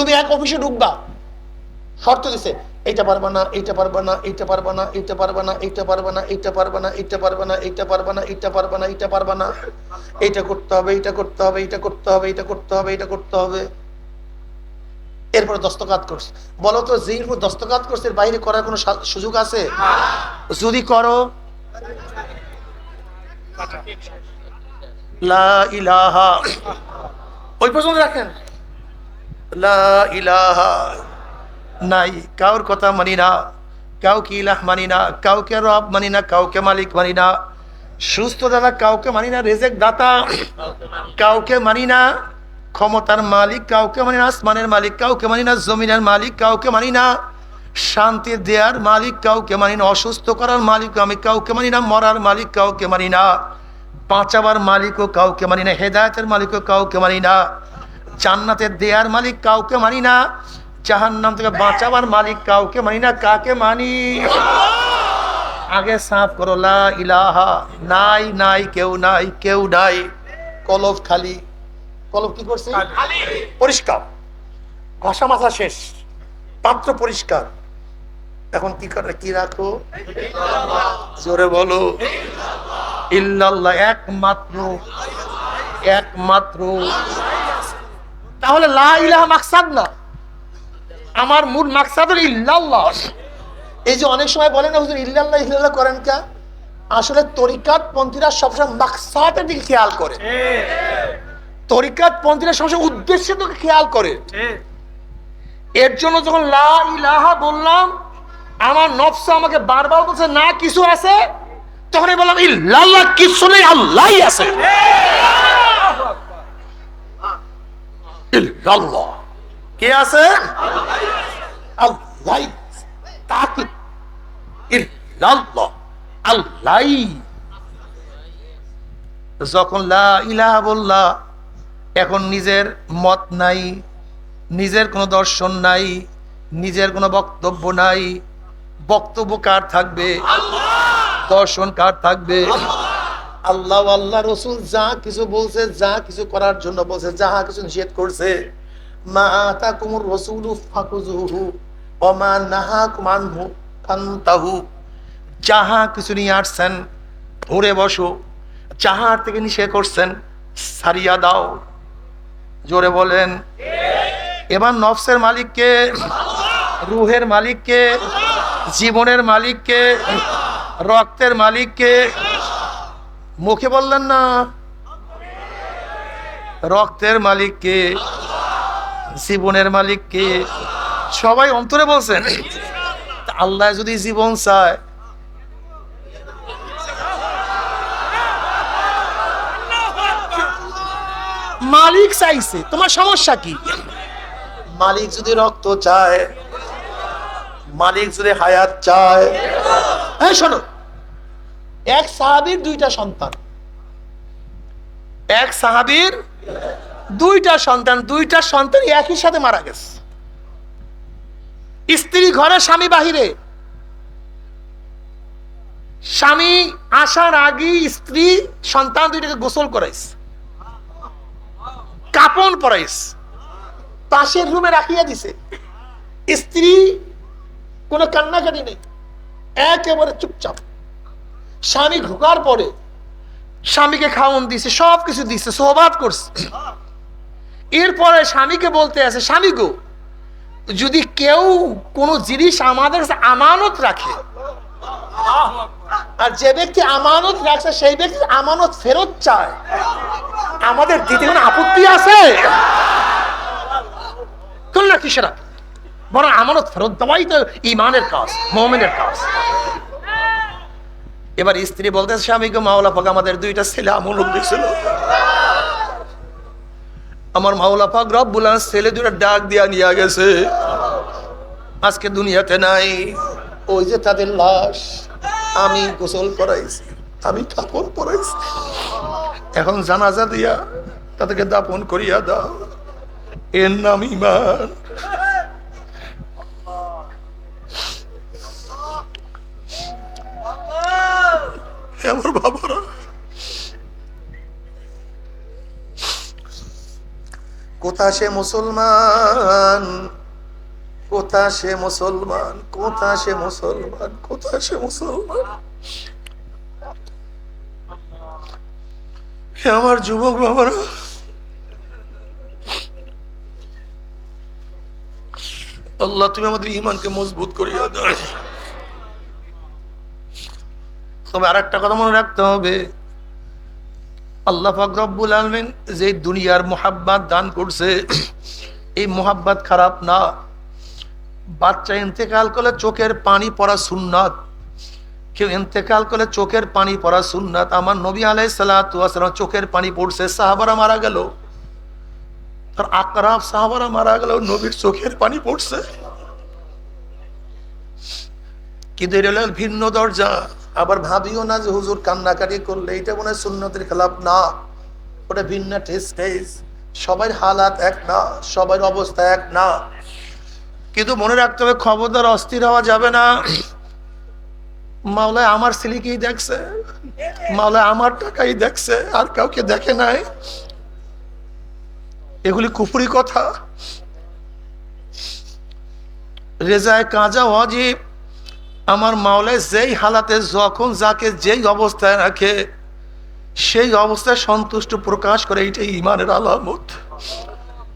তুমি এক অফিসে ঢুকবা শর্ত দিছে এইটা পারবা না এইটা পারবে না এইটা পারবে না এইটা পারবে না এইটা পারবে না এইটা পারবে না এইটা পারবে না এইটা পারবে না এইটা পারবে না এইটা পারবা না এইটা করতে হবে এইটা করতে হবে এইটা করতে হবে এইটা করতে হবে এইটা করতে হবে এরপরে দস্তকাত করছে বলো তো যে দস্তকাত করছে এর বাইরে করার কোনো সুযোগ আছে যদি করো লা ইলাহা ওই পর্যন্ত রাখেন নাই কাউর কথা মানি না কাউকে ইলাহ মানি না কাউকে রব মানি না কাউকে মালিক মানি না সুস্থ দাদা কাউকে মানি না রেজেক দাতা কাউকে মানি না ক্ষমতার মালিক কাউকে মানি না আসমানের মালিক কাউকে মানি না জমিনের মালিক কাউকে মানি না শান্তি দেয়ার মালিক কাউকে মানি না অসুস্থ করার মালিক আমি কাউকে মানি না মরার মালিক কাউকে মানি না বাঁচাবার মালিকও কাউকে মানি না হেদায়তের মালিকও কাউকে মানি না জান্নাতের দেয়ার মালিক কাউকে মানি না জাহান্নাম থেকে বাঁচাবার মালিক কাউকে মানি না কাকে মানি? আগে সাফ করো লা ইলাহা নাই নাই কেউ নাই কেউ নাই কলব খালি। কলব কি করছে? পরিষ্কার। ঘষা মাথা শেষ। পাত্র পরিষ্কার। এখন কি করে কি রাখো? জোরে বলো। ইল্লাল্লাহ একমাত্র একমাত্র তাহলে লা ইলাহা মাকসাদ না। আমার মূল মাকসাদ হলো ইল্লাল্লাহ। এই যে অনেক সময় বলেন না হুজুর ইল্লাল্লাহ ইল্লাল্লাহ করেন কা? আসলে তরিকাত পন্থীরা সবসময় মাকসাদের দিকে খেয়াল করে। তরিকাত পন্থীরা সবসময় উদ্দেশ্যের দিকে খেয়াল করে। এর জন্য যখন লা ইলাহা বললাম আমার নফস আমাকে বারবার বলছে না কিছু আছে? তখন আমি বললাম ইল্লাল্লাহ কিছু নেই আল্লাহই আছে। ইল্লাল্লাহ। কে আছে? আল্লাহ। তাকে। ইল্লাল্লাহ। আল্লাহ। যখন লা ইলাহা বললা এখন নিজের মত নাই নিজের কোনো দর্শন নাই নিজের কোনো বক্তব্য নাই বক্তব্য কার থাকবে? দর্শন কার থাকবে? আল্লাহ আল্লাহ রসুল যা কিছু বলছে, যা কিছু করার জন্য বলছে, যাহা কিছু নিষেধ করছে। মা আতাকুমুর রাসূলু ফাকুজুহু ওয়া মা নাহাকুম আনহু ফান্তাহু। যাহা কিছু নিয়ে আসছেন ধরে বসো। যাহার থেকে নিষেধ করছেন, সারিয়া দাও। জোরে বলেন। এবার নফসের মালিককে, রুহের মালিককে, জীবনের মালিককে, রক্তের মালিককে মুখে বললেন না। রক্তের মালিক কে? জীবনের মালিক কে? সবাই অন্তরে বলছেন। আল্লাহ যদি জীবন চায়। মালিক চাইছে, তোমার সমস্যা কি? মালিক যদি রক্ত চায়, মালিক যদি হায়াত চায়। হ্যাঁ শোনো এক সাহাবীর দুইটা সন্তান। এক সাহাবীর দুইটা সন্তান দুইটা সন্তান একই সাথে মারা গেছে। স্ত্রী ঘরে, স্বামী বাহিরে। স্বামী আসার আগে স্ত্রী সন্তান দুইটাকে গোসল করাইস কাপন পরাইস পাশের রুমে রাখিয়া দিছে। স্ত্রী কোনো কান্নাকাটি নেই। একেবারে চুপচাপ। স্বামী ঢুকার পরে স্বামীকে খাওয়ন দিছে সব কিছু দিছে, সোহবাদ করছে। এরপরে স্বামীকে বলতে আছে, স্বামী গো, যদি কেউ কোনো জিনিস আমাদের কাছে আমানত রাখে, আর যে ব্যক্তি আমানত রাখছে, সেই ব্যক্তি আমানত ফেরত চায়, আমাদের দিতে কোনো আপত্তি আছে? না কিসেরা বরং আমানত ফেরত দেওয়াই তো ইমানের কাজ, মোমেনের কাজ। এবার স্ত্রী বলতে স্বামীকে মাওলা পাক আমাদের দুইটা ছেলে আমলক দিয়েছিল। আমার মাওলা পাক রব্বুল ছেলে দুটা ডাক দিয়া নিয়ে গেছে। আজকে দুনিয়াতে নাই, ওই যে তাদের লাশ, আমি গোসল করাইছি, আমি কাপড় পরাইছি। এখন জানাজা দিয়া তাদেরকে দাপন করিয়া দাও। এর নাম ইমান কোথা সে মুসলমান? কোথা সে মুসলমান? কোথা সে মুসলমান? কোথা সে মুসলমান? আমার যুবক বাবারা। আল্লাহ, তুমি আমাদের ইমানকে মজবুত করিয়া দাও। তবে আর একটা কথা মনে রাখতে হবে। আল্লাহ ফাকরবুল আলমিন যে দুনিয়ার মোহাব্বাত দান করছে, এই মোহাব্বাত খারাপ না। বাচ্চা ইন্তেকাল করলে চোখের পানি পড়া সুন্নাত। কেউ ইন্তেকাল করলে চোখের পানি পড়া সুন্নাত। আমার নবী আলাই সালাম চোখের পানি পড়ছে, সাহাবারা মারা গেল। তার আকরাফ সাহাবারা মারা গেল, নবীর চোখের পানি পড়ছে। কিন্তু এটা ভিন্ন দরজা। আবার ভাবিও না যে হুজুর কান্নাকাটি করলে এটা মনে হয় সুন্নতের খেলাপ না। ওটা ভিন্ন টেস্টেজ সবার হালাত এক না, সবার অবস্থা এক না। কিন্তু মনে রাখতে হবে খবরদার অস্থির হওয়া যাবে না। মাওলায় আমার সিলিকেই দেখছে, মাওলায় আমার টাকাই দেখছে, আর কাউকে দেখে নাই। এগুলি কুপুরি কথা। রেজায় কাজা অজীব আমার মাওলায় যেই হালাতে, যখন যাকে যেই অবস্থায় রাখে, সেই অবস্থায় সন্তুষ্ট প্রকাশ করে, এইটাই ইমানের আলামত।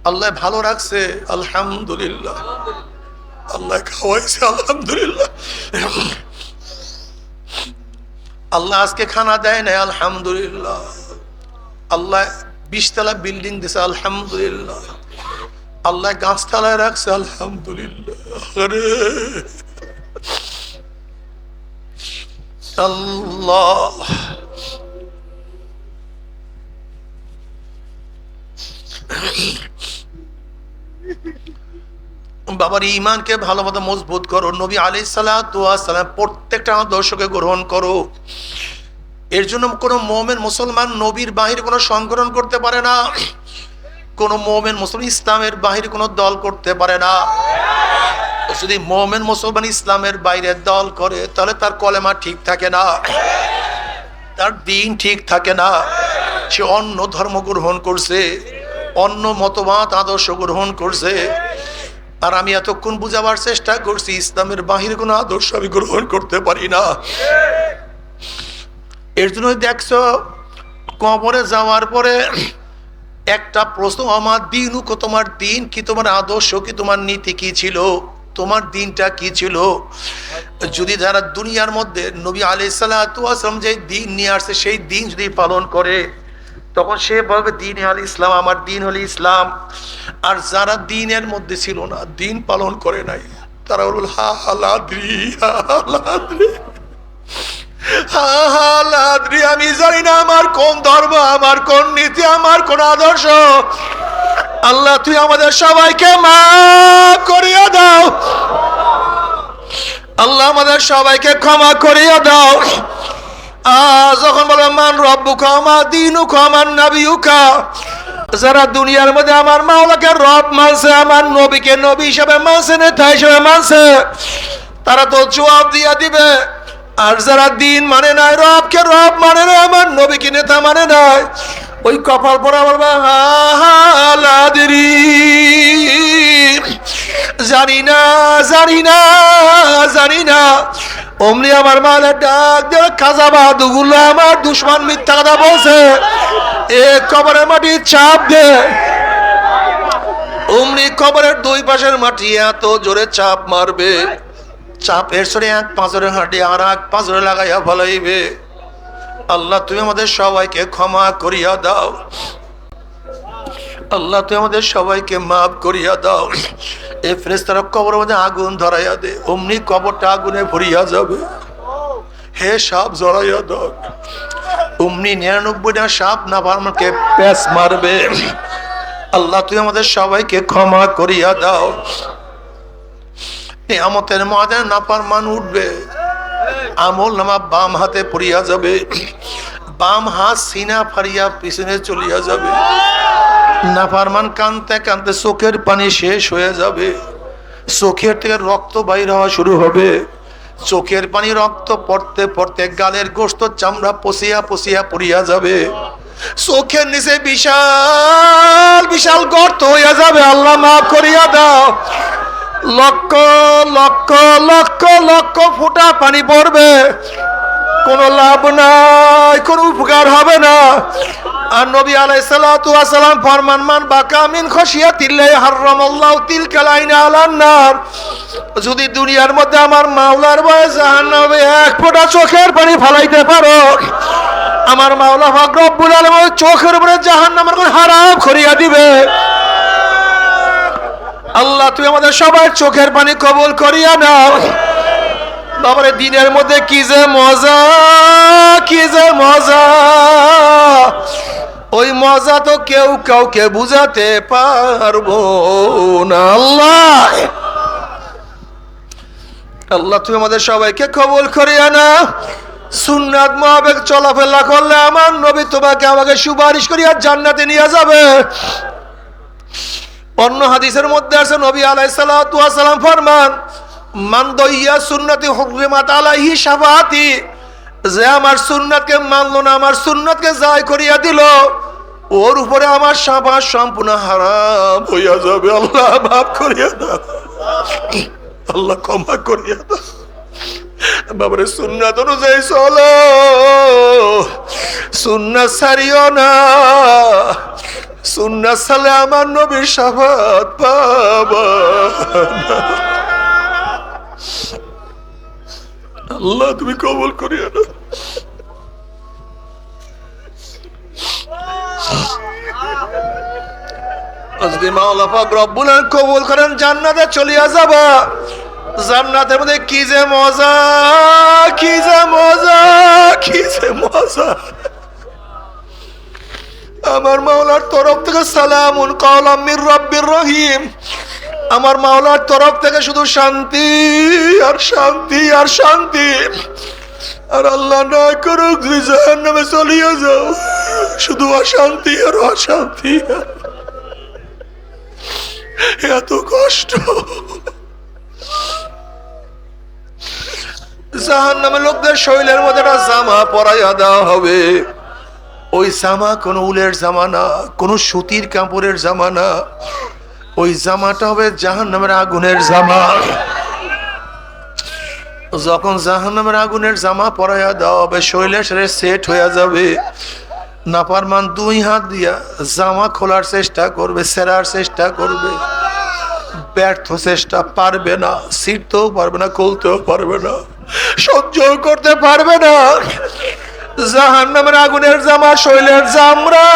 আল্লাহ ভালো রাখছে, আলহামদুলিল্লাহ। আল্লাহ খাওয়াইছে, আলহামদুলিল্লাহ। আল্লাহ আজকে খানা দেয় না আলহামদুলিল্লাহ। আল্লাহ বিশতলা বিল্ডিং দিছে, আলহামদুলিল্লাহ। আল্লাহ গাছতলায় রাখছে, আলহামদুলিল্লাহ। আল্লাহ বাবার ইমানকে ভালো মতো মজবুত করো, নবী আলি সালাম প্রত্যেকটা আদর্শকে গ্রহণ করো। এর জন্য কোনো মোমেন মুসলমান নবীর বাহির কোনো সংগঠন করতে পারে না। কোনো মোমেন মুসলমান ইসলামের বাহির কোনো দল করতে পারে না। যদি মোমেন মুসলমান ইসলামের বাইরে দল করে, তাহলে তার কলেমা ঠিক থাকে না। তার দিন ঠিক থাকে না। সে অন্য ধর্ম গ্রহণ করছে, অন্য মতবাদ, আদর্শ গ্রহণ করছে। আর আমি এতক্ষণ বুঝাবার চেষ্টা করছি, ইসলামের বাহিরে কোনো আদর্শ আমি গ্রহণ করতে পারি না। এর জন্য দেখছ, কবরে যাওয়ার পরে একটা প্রশ্ন, আমার দিন তোমার দিন কি, তোমার আদর্শ কি, তোমার নীতি কি ছিল? তোমার দিনটা কি ছিল? যদি যারা দুনিয়ার মধ্যে নবী আলি সাল্লাম যে দিন নিয়ে আসছে সেই দিন যদি পালন করে, তখন সে বলবে, দিন আল ইসলাম, আমার দিন হল ইসলাম। আর যারা দিনের মধ্যে ছিল না, দিন পালন করে নাই, তারা বলল হা হালাদ্রি হালাদ্রি আমি জানি না আমার কোন ধর্ম, আমার কোন নীতি, আমার কোন আদর্শ। আল্লাহ, তুই আমাদের সবাইকে মাফ করিয়া দাও। আল্লাহ আমাদের সবাইকে ক্ষমা করিয়া দাও। যখন বলে, মান রব্বু ক্ষমা দিনু ক্ষমান নাবিউকা যারা দুনিয়ার মধ্যে আমার মাওলাকে রব মানছে, আমার নবীকে নবী হিসাবে মানছে, নেতা হিসাবে মানছে, তারা তো জবাব দিয়া দিবে। আর যারা দিন মানে নাই, রবকে রব মানে না আমার নবীকে নেতা মানে নাই। ওই কপাল পরা বলবে হালাদি জানি না জানি না জানি না। অমনি আমার মালে ডাক দিয়ে খাজা বাহাদুগুলো আমার দুশ্মন মিথ্যা কথা বলছে। এ কবরের মাটি চাপ দে। অমনি কবরের দুই পাশের মাটি এত জোরে চাপ মারবে। চাপের সরে এক পাঁচরে হাঁটি আর এক পাঁচরে লাগাইয়া ফলাইবে। আল্লাহ, তুমি আমাদের সবাইকে ক্ষমা করিয়া দাও। আল্লাহ, তুমি আমাদের সবাইকে মাফ করিয়া দাও। এ ফেরেস্তারা কবর মধ্যে আগুন ধরাইয়া দে, অমনি কবরটা আগুনে ভরিয়া যাবে। হে সাপ, জড়াইয়া দাও অমনি নিরানব্বইটা সাপ না আমাকে প্যাস মারবে। আল্লাহ তুই আমাদের সবাইকে ক্ষমা করিয়া দাও। আমতের মহাদের নাপার মান উঠবে। আমল নামা বাম হাতে পড়িয়া যাবে। বাম হাত সিনা ফারিয়া পিছনে চলিয়া যাবে। নাফারমান কানতে কানতে চোখের পানি শেষ হয়ে যাবে। চোখের থেকে রক্ত বাইর হওয়া শুরু হবে। চোখের পানি রক্ত পড়তে পড়তে গালের গোস্ত চামড়া পচিয়া পচিয়া পড়িয়া যাবে। চোখের নিচে বিশাল বিশাল গর্ত হইয়া যাবে। আল্লাহ মাফ করিয়া দাও। লক্ষ লক্ষ লক্ষ লক্ষ ফুটা পানি পড়বে। কোনো লাভ নাই, কোনো উপকার হবে না। আর নবী আলাইসালাতু আসসালাম ফরমান, মান বাকা মিন খসিয়াতিল্লাহ হারামাল্লাহু তিলকাল আইনা আলান নার। যদি দুনিয়ার মধ্যে আমার মাওলার বয়ে জাহান্নামে এক ফোঁটা চোখের পানি ফালাইতে পারো, আমার মাওলা পাক রব্বুল আলামিন চোখের উপরে জাহান্নামের হারাম করিয়া দিবে। আল্লাহ তুই আমাদের সবার চোখের পানি কবুল করিয়া নাও। বাবারে, দিনের মধ্যে কি যে মজা, কি যে মজা। ওই মজা তো কেউ কাউকে বুঝাতে পারব না। আল্লাহ! আল্লাহ, তুমি আমাদের সবাইকে কবুল করিয়া না সুন্নাত মহাবেগ চলাফেরা করলে আমার নবী তোমাকে আমাকে সুপারিশ করিয়া জান্নাতে নিয়ে যাবে। অন্য হাদিসের মধ্যে আছে, নবী আলাইসালাম ফরমান, মান দইয়া সুন্নতি হুররিমাত আলাইহি শাফাআতি যে আমার সুন্নাতকে মানলো না, আমার সুন্নাতকে জায় করিয়া দিল, ওর উপরে আমার সাফা সম্পূর্ণ হারাম হইয়া যাবে। আল্লাহ মাফ করিয়া দাও। আল্লাহ ক্ষমা করিয়া দাও। বাবারে, সুন্নাত অনুযায়ী চলো। সুন্নাত সারিও না। সুন্নাত সালে আমার নবীর সাফাত পাবা আল্লাহ, তুমি কবল করিয়া না। যদি মাওলা পাক রব্বুল আলামিন কবুল করেন, জান্নাতে চলিয়া যাবা। জান্নাতের মধ্যে কি যে মজা, কি যে মজা, কি যে মজা। আমার মাওলার তরফ থেকে সালামুন কালাম মির রব্বির রহিম। আমার মাওলার তরফ থেকে শুধু শান্তি আর শান্তি আর শান্তি। আর আল্লাহ না করুক যদি জাহান্নামে চলিয়ে যাও। শুধু অশান্তি আর অশান্তি। এত কষ্ট। জাহান নামে লোকদের শৈলের মধ্যে একটা জামা পরাইয়া দেওয়া হবে। ওই জামা কোনো উলের জামা না, কোনো সুতির কাপড়ের জামা না। ওই জামাটা হবে জাহান নামের আগুনের জামা। যখন জাহান নামের আগুনের জামা পরাইয়া দেওয়া হবে, শৈলের সাথে সেট হয়ে যাবে। নাপারমান দুই হাত দিয়া জামা খোলার চেষ্টা করবে, সেরার চেষ্টা করবে। ব্যর্থ চেষ্টা পারবে না, ছিঁড়তেও পারবে না, খুলতেও পারবে না। সহ্য করতে পারবে না। জাহান নামের আগুনের জামা, শৈলের জামরা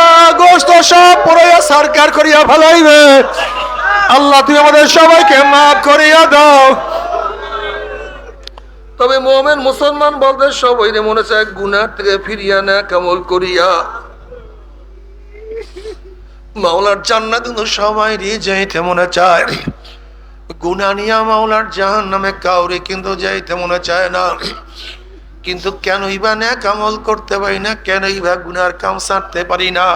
গোস্ত সব পড়াইয়া সরকার করিয়া ফেলাইবে। আল্লাহ আমাদের সবাইকে মাফ করিয়া দাও। তবে মোমেন মুসলমান বলতে সবাই মনে চায় গুনার থেকে ফিরিয়া না, কামল করিয়া। মাওলার জান্নাত কিন্তু সবাই যাইতে মনে চায়। গুনা নিয়া মাওলার জাহান নামে কাউরে কিন্তু যাইতে মনে চায় না। কিন্তু কেনই বা না কামল করতে পারি না? কেনই বা গুনার কাম সারতে পারি না?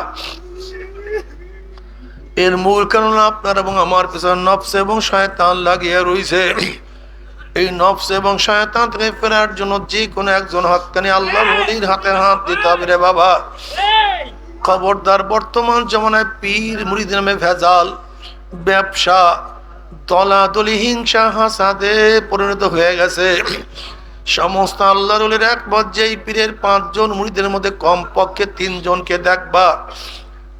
এর মূল কারণ আপনার এবং আমার পিছনে নফস এবং শয়তান লাগিয়ে রয়েছে এই নফস এবং শয়তান থেকে ফেরার জন্য যে কোনো একজন হকানি আল্লাহ নদীর হাতে হাত দিতে হবে রে বাবা। খবরদার বর্তমান জমানায় পীর মুড়িদ নামে ভেজাল, ব্যবসা দলাদলি হিংসা হাসাদে পরিণত হয়ে গেছে। সমস্ত আল্লাহ রুলের এক পর্যায়ে পীরের পাঁচজন মুড়িদের মধ্যে কমপক্ষে তিনজনকে দেখবা।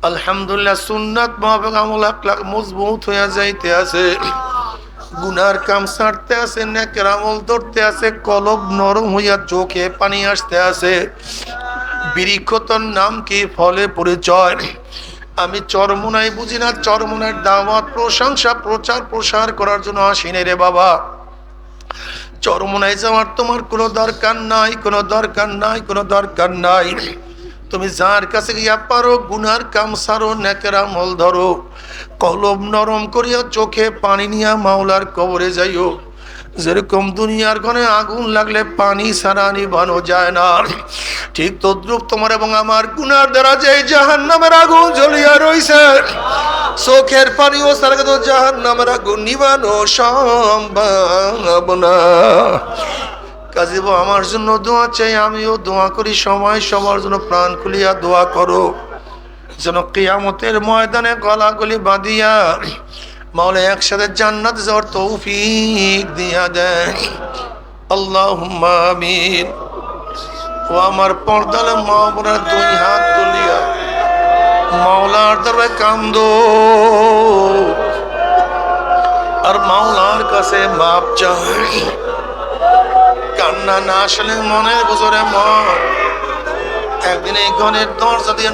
আলহামদুলিল্লাহ সুন্নাত, মহাবেগ, আমল মজবুত হয়ে যাইতে আছে। গুনার কাম ছাড়তে আছে, নেকের আমল ধরতে আছে, কলব নরম হইয়া চোখে পানি আসতে আছে। বৃক্ষতর নাম কি? ফলে পরিচয়। আমি চরমোনাই বুঝি না, চরমোনার দাওয়াত, প্রশংসা, প্রচার, প্রসার করার জন্য আসিনি রে বাবা। চরমোনায় যাওয়ার তোমার কোনো দরকার নাই, কোনো দরকার নাই, কোনো দরকার নাই। তুমি যার কাছে গিয়া পারো, গুনার কাম সারো, নেকের আমল ধরো। কলম নরম করিয়া চোখে পানি নিয়া মাওলার কবরে যাইও। যেরকম দুনিয়ার ঘরে আগুন লাগলে পানি ছাড়া নিবানো যায় না। ঠিক তদ্রুপ তোমার এবং আমার গুনার দ্বারা যে জাহান নামের আগুন জ্বলিয়া রইছে, চোখের পানি ও সারা তো জাহান নামের আগুন নিবানো সম্ভব না। কাজীব আমার জন্য দোয়া চাই, আমিও দোয়া করি সময় সবার জন্য প্রাণ খুলিয়া দোয়া করো। যেন কেয়ামতের ময়দানে গলাগলি বাঁধিয়া মাওলা একসাথে জান্নাত যাওয়ার তৌফিক দিয়া দেন আল্লাহুম্মা আমিন। ও আমার পর্দালে মা দুই হাত তুলিয়া মাওলার দরবারে কান্দো। আর মাওলার কাছে মাপ চাই। কান্না না আসলে মনের গোজরে মন। একদিন এই গণের দরজা দিয়ে